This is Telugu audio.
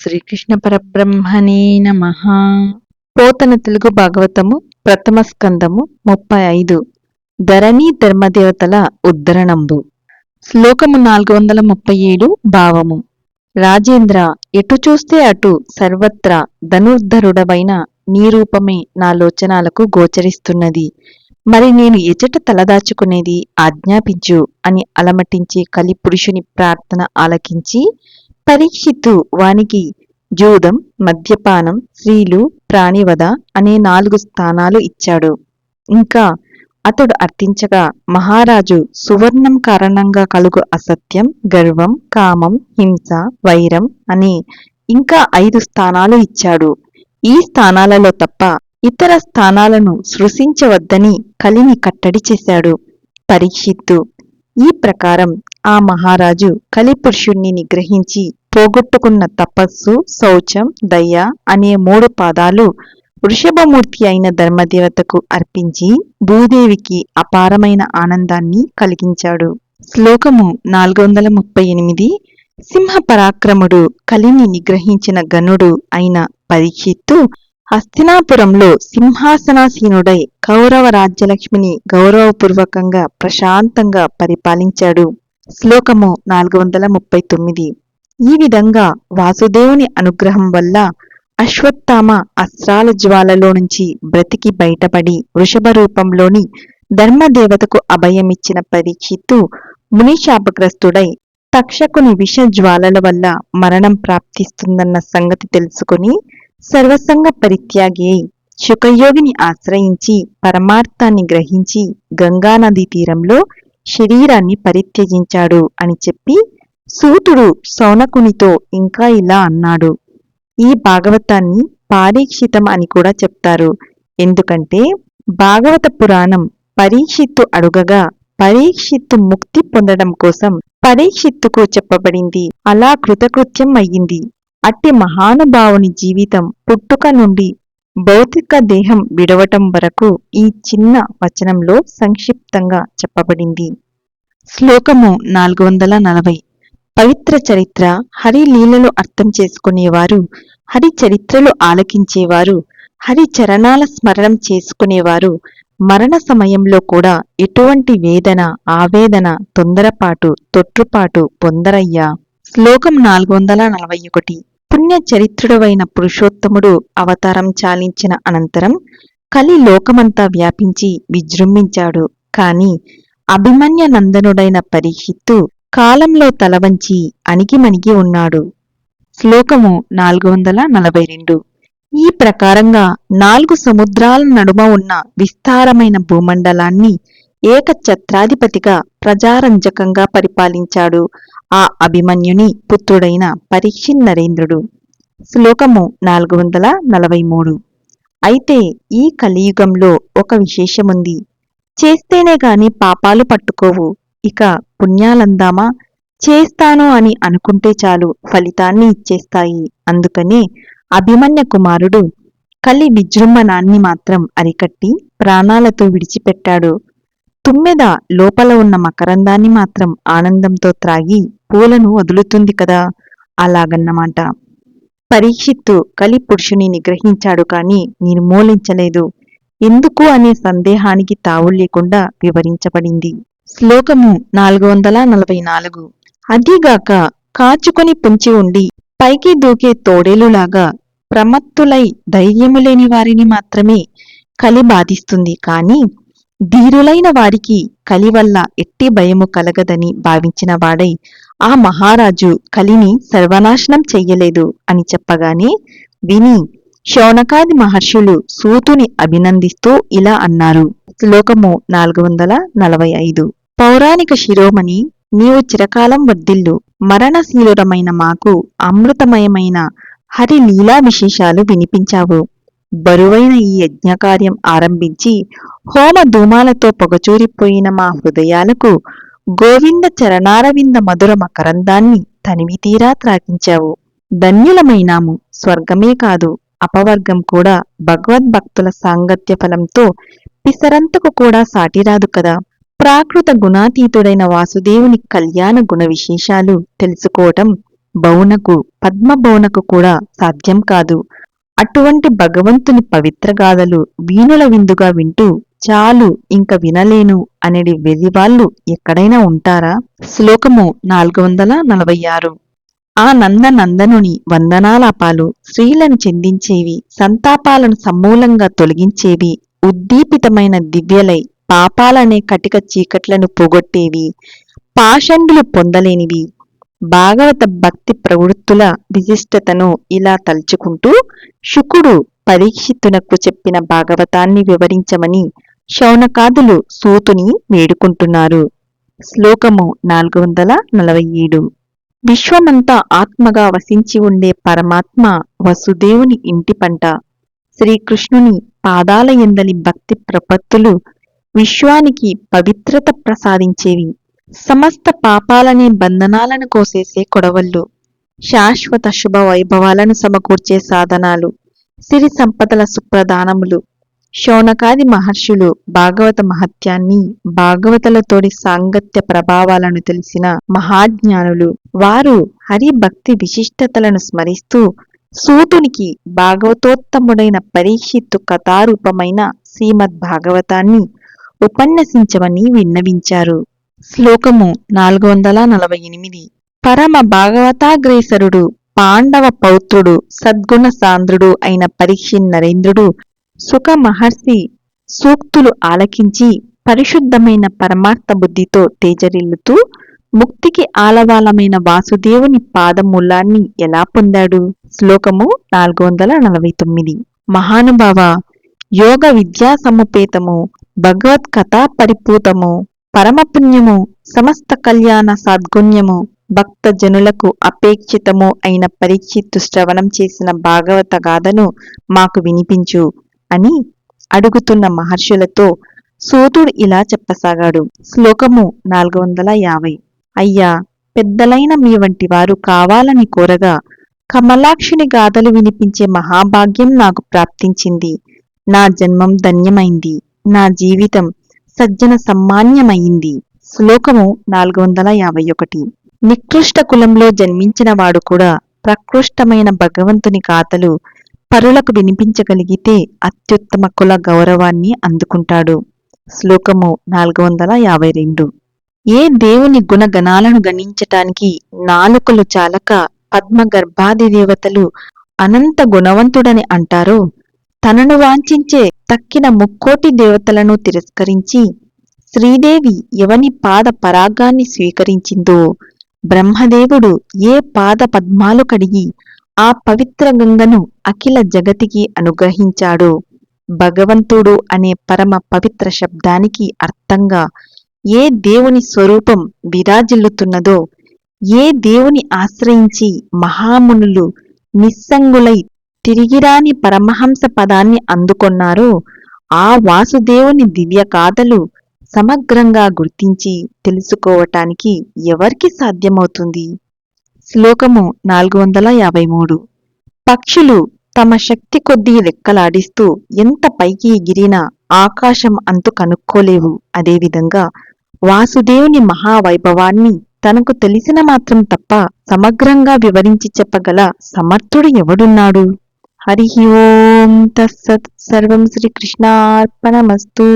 శ్రీకృష్ణ పరబ్రహ్మణే నమ. పోతన తెలుగు భాగవతము ప్రథమ స్కందము ముప్పై ఐదు. ధరణి ధర్మదేవతల ఉద్ధరణంబు. శ్లోకము నాలుగు వందల ముప్పై ఏడు భావము. రాజేంద్ర ఎటు చూస్తే అటు సర్వత్రా ధనుర్ధరుడవైన నీ రూపమే నా లోచనాలకు గోచరిస్తున్నది. మరి నేను ఎచట తలదాచుకునేది ఆజ్ఞాపించు అని అలమటించే కలిపురుషుని ప్రార్థన ఆలకించి పరీక్షిత్తు వానికి జూదం మద్యపానం స్త్రీలు ప్రాణివధ అనే నాలుగు స్థానాలు ఇచ్చాడు. ఇంకా అతడు అర్థించగా మహారాజు సువర్ణం కారణంగా కలుగు అసత్యం గర్వం కామం హింస వైరం అని ఇంకా ఐదు స్థానాలు ఇచ్చాడు. ఈ స్థానాలలో తప్ప ఇతర స్థానాలను సృశించవద్దని కలిని కట్టడి చేశాడు. పరీక్షిత్తు ఈ ప్రకారం ఆ మహారాజు కలిపురుషుణ్ణి నిగ్రహించి పోగొట్టుకున్న తపస్సు శౌచం దయ అనే మూడు పాదాలు వృషభమూర్తి అయిన ధర్మదేవతకు అర్పించి భూదేవికి అపారమైన ఆనందాన్ని కలిగించాడు. శ్లోకము నాలుగు వందల ముప్పై ఎనిమిది సింహ పరాక్రముడు కలిని నిగ్రహించిన గనుడు అయిన పరీక్షిత్తు హస్తినాపురంలో సింహాసనాసీనుడై కౌరవ రాజ్యలక్ష్మిని గౌరవపూర్వకంగా ప్రశాంతంగా పరిపాలించాడు. శ్లోకము నాలుగు వందల ముప్పై తొమ్మిది. ఈ విధంగా వాసుదేవుని అనుగ్రహం వల్ల అశ్వత్థామ అస్త్రాల జ్వాలలో నుంచి బ్రతికి బయటపడి వృషభ రూపంలోని ధర్మదేవతకు అభయమిచ్చిన పరీక్షిత్తు మునిశాపగ్రస్తుడై తక్షకుని విష జ్వాలల వల్ల మరణం ప్రాప్తిస్తుందన్న సంగతి తెలుసుకుని సర్వసంగ పరిత్యాగి అయి శుకయోగిని ఆశ్రయించి పరమార్థాన్ని గ్రహించి గంగానదీ తీరంలో శరీరాన్ని పరిత్యజించాడు అని చెప్పి సూతుడు సౌనకునితో ఇంకా ఇలా అన్నాడు. ఈ భాగవతాన్ని పారీక్షితం అని కూడా చెప్తారు. ఎందుకంటే భాగవత పురాణం పరీక్షిత్తు అడుగగా పరీక్షిత్తు ముక్తి పొందడం కోసం పరీక్షిత్తుకు చెప్పబడింది. అలా కృతకృత్యం అయ్యింది. అట్టి మహానుభావుని జీవితం పుట్టుక నుండి భౌతిక దేహం విడవటం వరకు ఈ చిన్న వచనంలో సంక్షిప్తంగా చెప్పబడింది. శ్లోకము నాలుగు వందల నలభై. పవిత్ర చరిత్ర హరి లీలలు అర్థం చేసుకునేవారు హరి చరిత్రలు ఆలకించేవారు హరి చరణాల స్మరణం చేసుకునేవారు. మరణ సమయంలో కూడా ఎటువంటి వేదన ఆవేదన తొందరపాటు తొట్టుపాటు పొందరయ్యా? శ్లోకం నాలుగు వందల నలభై ఒకటి. పుణ్యచరిత్రుడవైన పురుషోత్తముడు అవతారం చాలించిన అనంతరం కలి లోకమంతా వ్యాపించి విజృంభించాడు. కాని అభిమన్య నందనుడైన పరీక్షిత్తు కాలంలో తలవంచి అణిగిమణిగి ఉన్నాడు. శ్లోకము నాలుగు వందల నలభై రెండు. ఈ ప్రకారంగా నాలుగు సముద్రాల నడుమ ఉన్న విస్తారమైన భూమండలాన్ని ఏకఛత్రాధిపతిగా ప్రజారంజకంగా పరిపాలించాడు. ఆ అభిమన్యుని పుత్రుడైన పరీక్షి నరేంద్రుడు శ్లోకము నాలుగు వందల నలభై మూడు. అయితే ఈ కలియుగంలో ఒక విశేషముంది. చేస్తేనే గాని పాపాలు పట్టుకోవు. ఇక పుణ్యాలందామా? చేస్తాను అని అనుకుంటే చాలు ఫలితాన్ని ఇచ్చేస్తాయి. అందుకనే అభిమన్య కుమారుడు కలి విజృంభణాన్ని మాత్రం అరికట్టి ప్రాణాలతో విడిచిపెట్టాడు. తుమ్మెద లోపల ఉన్న మకరందాన్ని మాత్రం ఆనందంతో త్రాగి పూలను వదులుతుంది కదా? అలాగన్నమాట. పరీక్షిత్తు కలి పురుషుని నిగ్రహించాడు కాని నిర్మూలించలేదు. ఎందుకు అనే సందేహానికి తావు లేకుండా వివరించబడింది. శ్లోకము నాలుగు వందల నలభై నాలుగు. అదీగాక కాచుకొని పుంచి ఉండి పైకి దూకే తోడేలులాగా ప్రమత్తులై ధైర్యము లేని వారిని మాత్రమే కలి బాధిస్తుంది కాని ధీరులైన వారికి కలి వల్ల ఎట్టి భయము కలగదని భావించిన వాడై ఆ మహారాజు కలిని సర్వనాశనం చెయ్యలేదు అని చెప్పగానే విని శౌనకాది మహర్షులు సూతుని అభినందిస్తూ ఇలా అన్నారు. శ్లోకము నాలుగు వందల నలభై ఐదు. పౌరాణిక శిరోమణి నీవు చిరకాలం వర్ధిల్లు. మరణశీలురమైన మాకు అమృతమయమైన హరి లీలా విశేషాలు వినిపించావు. బరువైన ఈ యజ్ఞకార్యం ఆరంభించి హోమ ధూమాలతో పొగచూరిపోయిన మా హృదయాలకు గోవింద చరణారవింద మధుర మకరందాన్ని తనివితీరా త్రాగించావు ధన్యులమైనాము. స్వర్గమే కాదు అపవర్గం కూడా భగవద్భక్తుల సాంగత్య ఫలంతో పిసరంతకు కూడా సాటిరాదు కదా. ప్రాకృత గుణాతీతుడైన వాసుదేవుని కళ్యాణ గుణ విశేషాలు తెలుసుకోవటం బౌనకు పద్మబౌనకు కూడా సాధ్యం కాదు. అటువంటి భగవంతుని పవిత్ర గాథలు వీణుల విందుగా వింటూ చాలు ఇంక వినలేను అనేది వెలివాళ్ళు ఎక్కడైనా ఉంటారా? శ్లోకము నాలుగు వందల నలభై ఆరు. ఆ నంద నందనుని వందనాలాపాలు స్త్రీలను చెందించేవి సంతాపాలను సమూలంగా తొలగించేవి ఉద్దీపితమైన దివ్యలై పాపాలనే కటిక చీకట్లను పోగొట్టేవి పాషండులు పొందలేనివి. భాగవత భక్తి ప్రవృత్తుల విశిష్టతను ఇలా తలుచుకుంటూ శుకుడు పరీక్షితునకు చెప్పిన భాగవతాన్ని వివరించమని శౌనకాదులు సూతుని వేడుకుంటున్నారు శ్లోకము నాలుగు వందల నలభై ఏడు. విశ్వమంతా ఆత్మగా వసించి ఉండే పరమాత్మ వసుదేవుని ఇంటి పంట. శ్రీకృష్ణుని పాదాల ఎందలి భక్తి ప్రపత్తులు విశ్వానికి పవిత్రత ప్రసాదించేవి. సమస్త పాపాలనే బంధనాలను కోసేసే కొడవళ్ళు. శాశ్వత శుభ వైభవాలను సమకూర్చే సాధనాలు. సిరి సంపదల సుప్రధానములు. శౌనకాది మహర్షులు భాగవత మహత్యాన్ని భాగవతలతోడి సాంగత్య ప్రభావాలను తెలిసిన మహాజ్ఞానులు. వారు హరి భక్తి విశిష్టతలను స్మరిస్తూ సూతునికి భాగవతోత్తముడైన పరీక్షిత్తు కథారూపమైన శ్రీమద్ భాగవతాన్ని ఉపన్యసించమని విన్నవించారు. శ్లోకము నాలుగు వందల నలభై ఎనిమిది. పరమ భాగవతాగ్రేసరుడు పాండవ పౌత్రుడు సద్గుణ సాంద్రుడు అయిన పరీక్షి నరేంద్రుడు సుఖ మహర్షి సూక్తులు ఆలకించి పరిశుద్ధమైన పరమార్థ బుద్ధితో తేజరిల్లుతూ ముక్తికి ఆలవాలమైన వాసుదేవుని పాదమూలాన్ని ఎలా పొందాడు? శ్లోకము నాలుగు వందల నలభై తొమ్మిది. మహానుభావ యోగ విద్యా సముపేతము భగవత్ కథా పరిపూతము పరమపుణ్యము సమస్త కళ్యాణ సద్గుణ్యము భక్త జనులకు అపేక్షితము అయిన పరీక్షిత్తు శ్రవణం చేసిన భాగవత గాథను మాకు వినిపించు. అని అడుగుతున్న మహర్షులతో సోతుడు ఇలా చెప్పసాగాడు. శ్లోకము నాలుగు వందల యాభై. అయ్యా పెద్దలైన మీ వంటి వారు కావాలని కోరగా కమలాక్షిని గాథలు వినిపించే మహాభాగ్యం నాకు ప్రాప్తించింది. నా జన్మం ధన్యమైంది. నా జీవితం సజ్జన సమ్మాన్యమైంది. శ్లోకము నాలుగు వందల యాభై ఒకటి. నికృష్ట కులంలో జన్మించిన వాడు కూడా ప్రకృష్టమైన భగవంతుని గాథలు పరులకు వినిపించగలిగితే అత్యుత్తమ కుల గౌరవాన్ని అందుకుంటాడు. శ్లోకము నాలుగు వందల యాభై రెండు. ఏ దేవుని గుణగణాలను గణించటానికి నాలుకలు చాలక పద్మ గర్భాది దేవతలు అనంత గుణవంతుడని అంటారో తనను వాంఛించే తక్కిన ముక్కోటి దేవతలను తిరస్కరించి శ్రీదేవి ఎవని పాద పరాగాన్ని స్వీకరించిందో బ్రహ్మదేవుడు ఏ పాద పద్మాలు కడిగి ఆ పవిత్ర గంగను అఖిల జగతికి అనుగ్రహించాడు. భగవంతుడు అనే పరమ పవిత్ర శబ్దానికి అర్థంగా ఏ దేవుని స్వరూపం విరాజిల్లుతున్నదో ఏ దేవుని ఆశ్రయించి మహామునులు నిస్సంగులై తిరిగిరాని పరమహంస పదాన్ని అందుకొన్నారో ఆ వాసుదేవుని దివ్య కాథలు సమగ్రంగా గుర్తించి తెలుసుకోవటానికి ఎవరికి సాధ్యమవుతుంది? శ్లోకము నాలుగు వందల యాభై మూడు. పక్షులు తమ శక్తి కొద్దీ లెక్కలాడిస్తూ ఎంత పైకి ఎగిరినా ఆకాశం అంతు కనుక్కోలేవు. అదేవిధంగా వాసుదేవుని మహావైభవాన్ని తనకు తెలిసిన మాత్రం తప్ప సమగ్రంగా వివరించి చెప్పగల సమర్థుడు ఎవడున్నాడు? హరి ఓం తస్సత్ సర్వం శ్రీకృష్ణార్పణమస్తూ.